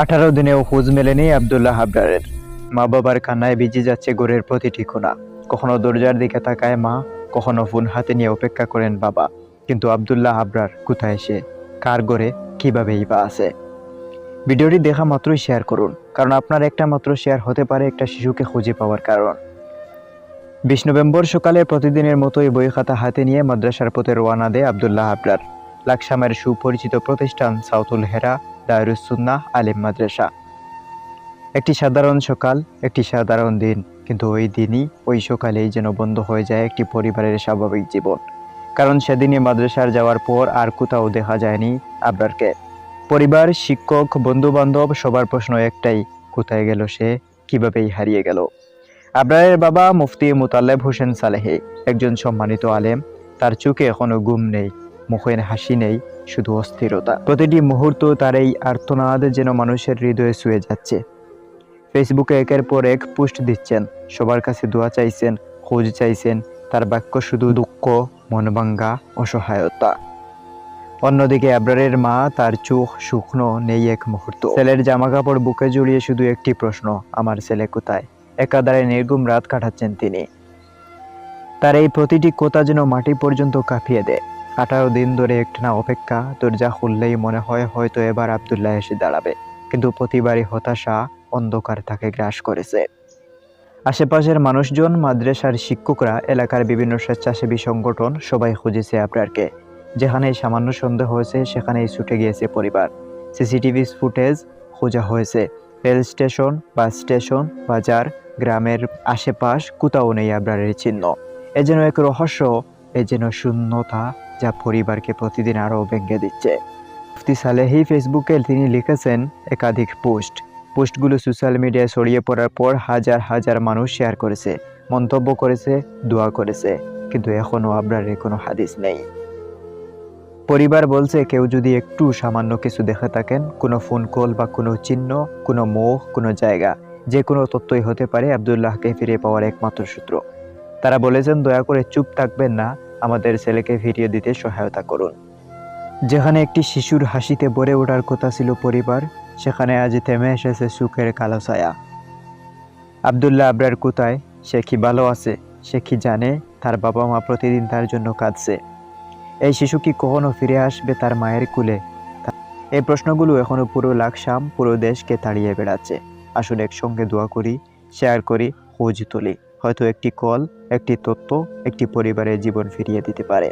আঠারো দিনেও খোঁজ মেলেনি আবদুল্লাহ আবরারের মা বাবার কান্নায় ভিজে যাচ্ছে গোরের প্রতিটি কোণা। কখনো দরজার দিকে তাকায় মা, কখনো ফোন হাতে নিয়ে অপেক্ষা করেন বাবা। কিন্তু আবদুল্লাহ আবরার কোথায় সে? কার গড়ে কিভাবেই বা আছে? ভিডিওটি দেখা মাত্রই শেয়ার করুন, কারণ আপনার একটা মাত্র শেয়ার হতে পারে একটা শিশুকে খুঁজে পাওয়ার কারণ। বিশ নভেম্বর সকালে প্রতিদিনের মতোই বই খাতা হাতে নিয়ে মাদ্রাসার পথে রওনা দেয় আবদুল্লাহ আবরার লাকসামের সুপরিচিত প্রতিষ্ঠান সাউথুল হেরা দায়রুসুন্নাহ আলিম মাদ্রাসা। একটি সাধারণ সকাল, একটি সাধারণ দিন, কিন্তু ওই দিনই, ওই সকালেই যেন বন্ধ হয়ে যায় একটি পরিবারের স্বাভাবিক জীবন। কারণ সেদিনই মাদ্রাসার যাওয়ার পর আর কোথাও দেখা যায়নি আবরারকে। পরিবার, শিক্ষক বন্ধু বান্ধব সবার প্রশ্ন একটাই, কোথায় গেল সে? কিভাবেই হারিয়ে গেল? আবরারের বাবা মুফতি মুতাল্লেব হোসেন সালেহে, একজন সম্মানিত আলেম, তার চোখে এখনও ঘুম নেই। মুখের হাসি নেই, শুধু অস্থিরতা। প্রতিটি মুহূর্ত তার এই আর্তনাদ যেন মানুষের হৃদয়ে শুয়ে যাচ্ছে। ফেসবুকে একের পর এক পোস্ট দিচ্ছেন, সবার কাছে দোয়া চাইছেন, খোঁজ চাইছেন, তার বাক্য শুধু দুঃখ, মনভাঙ্গা, অসহায়তা। অন্যদিকে আবরারের মা তার চোখ শুকনো নেই এক মুহূর্ত। ছেলের জামা কাপড় বুকে জড়িয়ে শুধু একটি প্রশ্ন, আমার ছেলে কোথায়? একাধারে নির্গুম রাত কাটাচ্ছেন তিনি। তার এই প্রতিটি কথা যেন মাটি পর্যন্ত কাঁপিয়ে দেয়। আঠারো দিন ধরে একটানা অপেক্ষা, দরজা খুললেই মনে হয় হয়তো এবার আবদুল্লাহ এসে দাঁড়াবে। কিন্তু প্রতিবারই হতাশা, অন্ধকার তাকে গ্রাস করেছে। আশেপাশের মানুষজন, মাদ্রাসার শিক্ষকরা, এলাকার বিভিন্ন স্বেচ্ছাসেবী সংগঠন সবাই খুঁজেছে আবরারকে। যেখানেই সামান্য সন্দেহ হয়েছে, সেখানেই ছুটে গিয়েছে পরিবার। সিসিটিভি ফুটেজ খোঁজা হয়েছে। রেল স্টেশন, বাস স্টেশন, বাজার, গ্রামের আশেপাশ, কোথাও নেই আবরারের চিহ্ন। এ যেন এক রহস্য, এ যেন শূন্যতা যা পরিবারকে প্রতিদিন আরও ভেঙে দিচ্ছে। মুফতি সালেহি ফেসবুকে তিনি লিখেছেন একাধিক পোস্ট। পোস্টগুলো সোশ্যাল মিডিয়ায় ছড়িয়ে পড়ার পর হাজার হাজার মানুষ শেয়ার করেছে, মন্তব্য করেছে, দোয়া করেছে। কিন্তু এখনও আবরারের কোনো হাদিস নেই। পরিবার বলছে, কেউ যদি একটু সামান্য কিছু দেখে থাকেন, কোনো ফোন কল বা কোনো চিহ্ন, কোনো মুখ, কোনো জায়গা, যে কোনো তথ্যই হতে পারে আবদুল্লাহকে ফিরে পাওয়ার একমাত্র সূত্র। তারা বলেছেন, দয়া করে চুপ থাকবেন না আমাদের ছেলেকে ফিরিয়ে দিতে সহায়তা করুন। যেখানে একটি শিশুর হাসিতে ভরে ওঠার কথা ছিল পরিবার, সেখানে আজ থেমে এসেছে সুখের কালো ছায়া। আবদুল্লাহ আবরার কোথায়? সে কি ভালো আছে? সে কি জানে? তার বাবা মা প্রতিদিন তার জন্য কাঁদছে। এই শিশু কি কখনো ফিরে আসবে তার মায়ের কুলে? এই প্রশ্নগুলো এখনও পুরো লাকসাম পুরো দেশকে তাড়িয়ে বেড়াচ্ছে। আসুন একসঙ্গে দোয়া করি, শেয়ার করি, খোঁজ তুলি। হয়তো একটি কল একটি তথ্য একটি পরিবারের জীবন ফিরিয়ে দিতে পারে।